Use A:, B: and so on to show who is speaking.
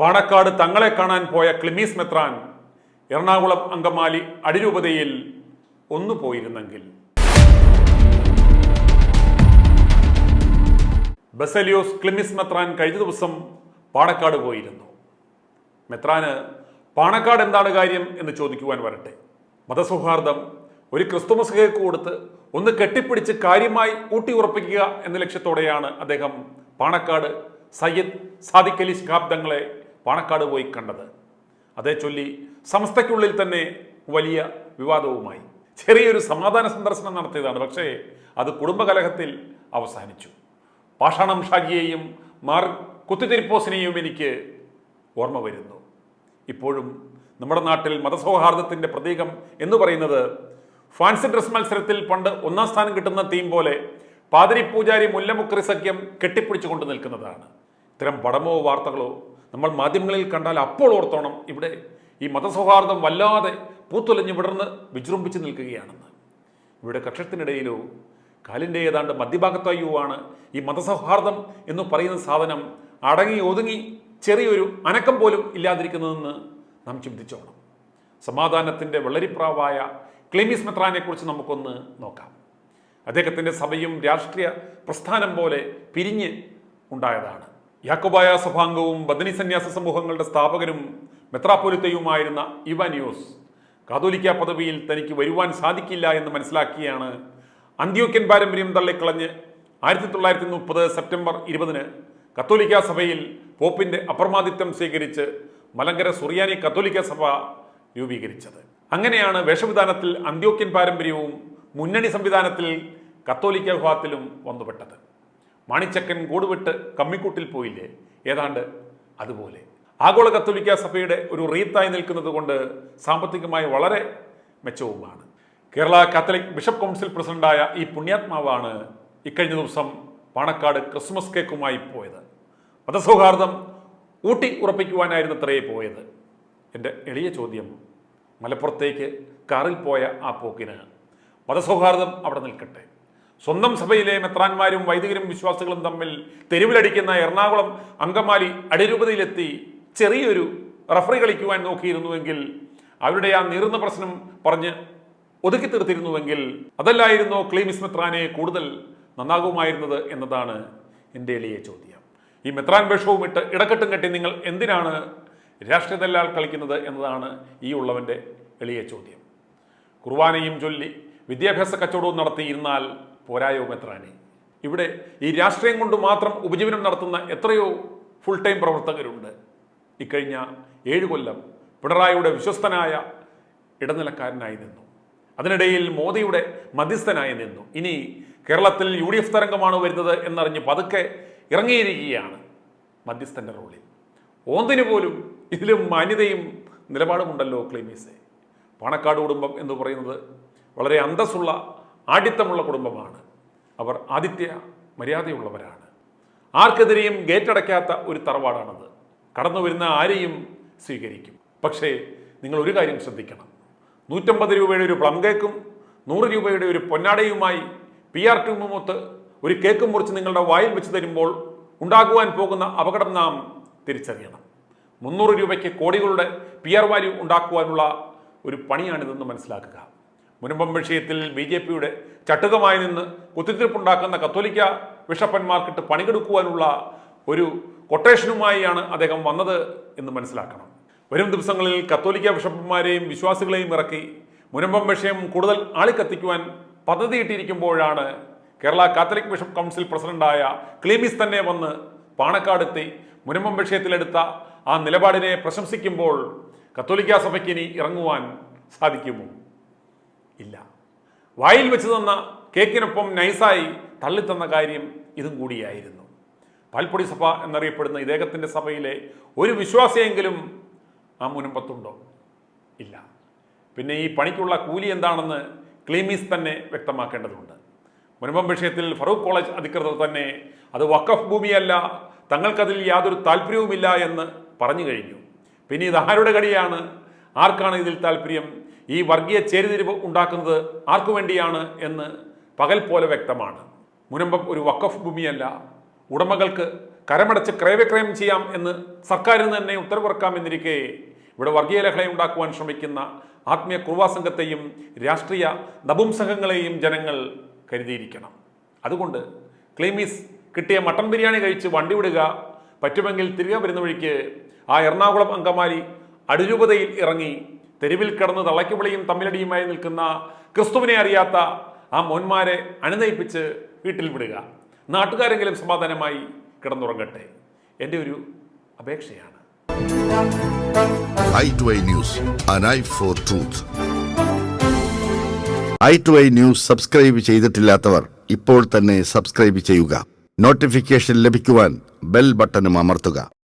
A: പാണക്കാട് തങ്ങളെ കാണാൻ പോയ ക്ലിമീസ് മെത്രാൻ എറണാകുളം അങ്കമാലി അടിരൂപതയിൽ ഒന്നു പോയിരുന്നെങ്കിൽ. ബസലിയോസ് ക്ലിമിസ് മെത്രാൻ കഴിഞ്ഞ ദിവസം പാണക്കാട് പോയിരുന്നു. മെത്രാന് പാണക്കാട് എന്താണ് കാര്യം എന്ന് ചോദിക്കുവാൻ വരട്ടെ. മതസൗഹാർദ്ദം ഒരു ക്രിസ്തുമസ് കേക്ക് കൊടുത്ത് ഒന്ന് കെട്ടിപ്പിടിച്ച് കാര്യമായി ഊട്ടി ഉറപ്പിക്കുക എന്ന ലക്ഷ്യത്തോടെയാണ് അദ്ദേഹം പാണക്കാട് സയ്യിദ് സാദിഖലി തങ്ങളെ പാണക്കാട് പോയി കണ്ടത്. അതേ ചൊല്ലി സംസ്ഥയ്ക്കുള്ളിൽ തന്നെ വലിയ വിവാദവുമായി. ചെറിയൊരു സമാധാന സന്ദർശനം നടത്തിയതാണ്. പക്ഷേ അത് കുടുംബകലഹത്തിൽ അവസാനിച്ചു. പാഷാണം ഷാജിയെയും മാർ കുത്തിത്തിരിപ്പോസിനെയും എനിക്ക് ഓർമ്മ വരുന്നു. ഇപ്പോഴും നമ്മുടെ നാട്ടിൽ മതസൗഹാർദ്ദത്തിന്റെ പ്രതീകം എന്ന് പറയുന്നത് ഫാൻസി ഡ്രസ് മത്സരത്തിൽ പണ്ട് ഒന്നാം സ്ഥാനം കിട്ടുന്ന ടീം പോലെ പാതിരി പൂജാരി മുല്ലമുക്രി സഖ്യം കെട്ടിപ്പിടിച്ചുകൊണ്ട് നിൽക്കുന്നതാണ്. ഇത്തരം പടമോ വാർത്തകളോ നമ്മൾ മാധ്യമങ്ങളിൽ കണ്ടാൽ അപ്പോൾ ഓർത്തോണം ഇവിടെ ഈ മതസൗഹാർദ്ദം വല്ലാതെ പൂത്തുലഞ്ഞു വിടർന്ന് വിജൃംഭിച്ച് നിൽക്കുകയാണെന്ന്. ഇവിടെ കക്ഷത്തിനിടയിലോ കാലിന്റെ ഏതാണ്ട് മധ്യഭാഗത്തായോ ആണ് ഈ മതസൗഹാർദ്ദം എന്ന് പറയുന്ന സാധനം അടങ്ങി ഒതുങ്ങി ചെറിയൊരു അനക്കം പോലും ഇല്ലാതിരിക്കുന്നതെന്ന് നാം ചിന്തിച്ചോണം. സമാധാനത്തിന്റെ വെള്ളരിപ്രാവായ ക്ലീമിസ് മെത്രാനെക്കുറിച്ച് നമുക്കൊന്ന് നോക്കാം. അദ്ദേഹത്തിന്റെ സഭയും രാഷ്ട്രീയ പ്രസ്ഥാനം പോലെ പിരിഞ്ഞ് ഉണ്ടായതാണ്. യാക്കോബായ സഭാംഗവും ബദനി സന്യാസ സമൂഹങ്ങളുടെ സ്ഥാപകനും മെത്രാപ്പൊലിത്തയുമായിരുന്ന ഇവാനിയോസ് കാതോലിക്ക പദവിയിൽ തനിക്ക് വരുവാൻ സാധിക്കില്ല എന്ന് മനസ്സിലാക്കിയാണ് അന്ത്യോക്യൻ പാരമ്പര്യം തള്ളിക്കളഞ്ഞ് ആയിരത്തി തൊള്ളായിരത്തി മുപ്പത് സെപ്റ്റംബർ ഇരുപതിന് കത്തോലിക്ക സഭയിൽ പോപ്പിന്റെ അപ്രമാദിത്വം സ്വീകരിച്ച് മലങ്കര സുറിയാനി കത്തോലിക്ക സഭ രൂപീകരിച്ചത്. അങ്ങനെയാണ് വേഷവിധാനത്തിൽ അന്ത്യോക്യൻ പാരമ്പര്യവും മുന്നണി സംവിധാനത്തിൽ കത്തോലിക്ക വിഭാഗത്തിലും വന്നുപെട്ടത്. മാണിച്ചക്കൻ കൂടുവിട്ട് കമ്മിക്കൂട്ടിൽ പോയില്ലേ? ഏതാണ്ട് അതുപോലെ. ആഗോള കത്തോലിക്ക സഭയുടെ ഒരു റീത്തായി നിൽക്കുന്നത് കൊണ്ട് സാമ്പത്തികമായി വളരെ മെച്ചവുമാണ്. കേരള കാത്തലിക് ബിഷപ്പ് കൗൺസിൽ പ്രസിഡന്റായ ഈ പുണ്യാത്മാവാണ് ഇക്കഴിഞ്ഞ ദിവസം പാണക്കാട് ക്രിസ്മസ് കേക്കുമായി പോയത്. മതസൗഹാർദ്ദം ഊട്ടി ഉറപ്പിക്കുവാനായിരുന്നു അത്രയേ പോയത്. എന്റെ എളിയ ചോദ്യം മലപ്പുറത്തേക്ക് കാറിൽ പോയ ആ പോക്കിന് മതസൗഹാർദ്ദം അവിടെ നിൽക്കട്ടെ. സ്വന്തം സഭയിലെ മെത്രാന്മാരും വൈദികരും വിശ്വാസികളും തമ്മിൽ തെരുവിലടിക്കുന്ന എറണാകുളം അങ്കമാലി അടിരൂപതയിലെത്തി ചെറിയൊരു റഫറി കളിക്കുവാൻ നോക്കിയിരുന്നുവെങ്കിൽ അവരുടെ ആ നീറുന്ന പ്രശ്നം പറഞ്ഞ് ഒതുക്കി തീർത്തിരുന്നുവെങ്കിൽ അതല്ലായിരുന്നു ക്ലീമിസ് മെത്രാനെ കൂടുതൽ നന്നാകുമായിരുന്നത് എന്നതാണ് എന്റെ എളിയ ചോദ്യം. ഈ മെത്രാൻ വേഷവും ഇട്ട് ഇടക്കെട്ടും കെട്ടി നിങ്ങൾ എന്തിനാണ് രാഷ്ട്രീയ ദല്ലാൽ കളിക്കുന്നത് എന്നതാണ് ഈ ഉള്ളവന്റെ എളിയ ചോദ്യം. കുർബാനയും ചൊല്ലി വിദ്യാഭ്യാസ കച്ചവടവും നടത്തിയിരുന്നാൽ പോരായോ ഇവിടെ ഈ രാഷ്ട്രീയം കൊണ്ട് മാത്രം ഉപജീവനം നടത്തുന്ന എത്രയോ ഫുൾ ടൈം പ്രവർത്തകരുണ്ട്. ഇക്കഴിഞ്ഞ ഏഴ് കൊല്ലം പിണറായിയുടെ വിശ്വസ്തനായ ഇടനിലക്കാരനായി നിന്നു. അതിനിടയിൽ മോദിയുടെ മധ്യസ്ഥനായി നിന്നു. ഇനി കേരളത്തിൽ യു ഡി എഫ് തരംഗമാണ് വരുന്നത് എന്നറിഞ്ഞ് പതുക്കെ ഇറങ്ങിയിരിക്കുകയാണ് മധ്യസ്ഥന്റെ റോളിൽ. ഓന്തിന് പോലും ഇതിലും മാന്യതയും നിലപാടുമുണ്ടല്ലോ ക്ലീമീസെ. പാണക്കാട് കുടുംബം എന്ന് പറയുന്നത് വളരെ അന്തസ്സുള്ള ആഡിത്തമുള്ള കുടുംബമാണ്. അവർ ആദിത്യ മര്യാദയുള്ളവരാണ്. ആർക്കെതിരെയും ഗേറ്റ് അടയ്ക്കാത്ത ഒരു തറവാടാണത്. കടന്നു വരുന്ന ആരെയും സ്വീകരിക്കും. പക്ഷേ നിങ്ങൾ ഒരു കാര്യം ശ്രദ്ധിക്കണം. നൂറ്റമ്പത് രൂപയുടെ ഒരു പ്ലം കേക്കും നൂറ് രൂപയുടെ ഒരു പൊന്നാടയുമായി പി ആർ ടുമൊത്ത് ഒരു കേക്ക് മുറിച്ച് നിങ്ങളുടെ വായിൽ വെച്ച് തരുമ്പോൾ ഉണ്ടാകുവാൻ പോകുന്ന അപകടം നാം തിരിച്ചറിയണം. മുന്നൂറ് രൂപയ്ക്ക് കോടികളുടെ പി ആർ വാല്യൂ ഉണ്ടാക്കുവാനുള്ള ഒരു പണിയാണിതെന്ന് മനസ്സിലാക്കുക. മുനമ്പം വിഷയത്തിൽ ബി ജെ പിയുടെ ചട്ടുകമായി നിന്ന് കുത്തിത്തിരിപ്പുണ്ടാക്കുന്ന കത്തോലിക്ക ബിഷപ്പന്മാർക്കിട്ട് പണികെടുക്കുവാനുള്ള ഒരു കൊട്ടേഷനുമായാണ് അദ്ദേഹം വന്നത് എന്ന് മനസ്സിലാക്കണം. വരും ദിവസങ്ങളിൽ കത്തോലിക്ക ബിഷപ്പന്മാരെയും വിശ്വാസികളെയും ഇറക്കി മുനമ്പം വിഷയം കൂടുതൽ ആളിക്കത്തിക്കുവാൻ പദ്ധതിയിട്ടിരിക്കുമ്പോഴാണ് കേരള കാത്തലിക് ബിഷപ്പ് കൗൺസിൽ പ്രസിഡന്റായ ക്ലീമിസ് തന്നെ വന്ന് പാണക്കാടെത്തി മുനമ്പം വിഷയത്തിലെടുത്ത ആ നിലപാടിനെ പ്രശംസിക്കുമ്പോൾ കത്തോലിക്ക സഭയ്ക്ക് ഇനി ഇറങ്ങുവാൻ സാധിക്കുമോ? ഇല്ല. വായിൽ വെച്ച് തന്ന കേക്കിനൊപ്പം നൈസായി തള്ളിത്തന്ന കാര്യം ഇതും കൂടിയായിരുന്നു. പാൽപ്പൊടി സഭ എന്നറിയപ്പെടുന്ന ഇദ്ദേഹത്തിന്റെ സഭയിലെ ഒരു വിശ്വാസിയെങ്കിലും ആ മുനമ്പത്തുണ്ടോ? ഇല്ല. പിന്നെ ഈ പണിക്കുള്ള കൂലി എന്താണെന്ന് ക്ലീമീസ് തന്നെ വ്യക്തമാക്കേണ്ടതുണ്ട്. മുനമ്പം വിഷയത്തിൽ ഫറൂഖ് കോളേജ് അധികൃതർ തന്നെ അത് വഖഫ് ഭൂമിയല്ല തങ്ങൾക്കതിൽ യാതൊരു താല്പര്യവുമില്ല എന്ന് പറഞ്ഞു കഴിഞ്ഞു. പിന്നെ ഇത് ആരുടെ കടിയാണ്? ആർക്കാണ് ഇതിൽ താല്പര്യം ഈ വർഗീയ ചേരിതിരിവ് ഉണ്ടാക്കുന്നത് ആർക്കു വേണ്ടിയാണ് എന്ന് പകൽ പോലെ വ്യക്തമാണ്. മുനമ്പം ഒരു വക്കഫ് ഭൂമിയല്ല. ഉടമകൾക്ക് കരമടച്ച് ക്രയവിക്രയം ചെയ്യാം എന്ന് സർക്കാരിന് തന്നെ ഉത്തരവിറക്കാം എന്നിരിക്കെ ഇവിടെ വർഗീയ ലഹള ഉണ്ടാക്കുവാൻ ശ്രമിക്കുന്ന ആത്മീയ കുർവാ സംഘത്തെയും രാഷ്ട്രീയ നപുംസംഘങ്ങളെയും ജനങ്ങൾ കരുതിയിരിക്കണം. അതുകൊണ്ട് ക്ലീമീസ് കിട്ടിയ മട്ടൺ ബിരിയാണി കഴിച്ച് വണ്ടി വിടുക പറ്റുമെങ്കിൽ തിരികെ വരുന്ന വഴിക്ക് ആ എറണാകുളം അങ്കമാലി അടിരൂപതയിൽ ഇറങ്ങി തെരുവിൽ കിടന്ന് തള്ളയ്ക്കുവിളിയും തമ്മിലടിയുമായി നിൽക്കുന്ന ക്രിസ്തുവിനെ അറിയാത്ത ആ മോന്മാരെ അണിനയിപ്പിച്ച് വീട്ടിൽ വിടുക. നാട്ടുകാരെങ്കിലും സമാധാനമായി കിടന്നുറങ്ങട്ടെ. എന്റെ ഒരു അപേക്ഷയാണ്.
B: Eye to eye news subscribe ചെയ്തിട്ടില്ലാത്തവർ ഇപ്പോൾ തന്നെ സബ്സ്ക്രൈബ് ചെയ്യുക. നോട്ടിഫിക്കേഷൻ ലഭിക്കുവാൻ ബെൽ ബട്ടണും അമർത്തുക.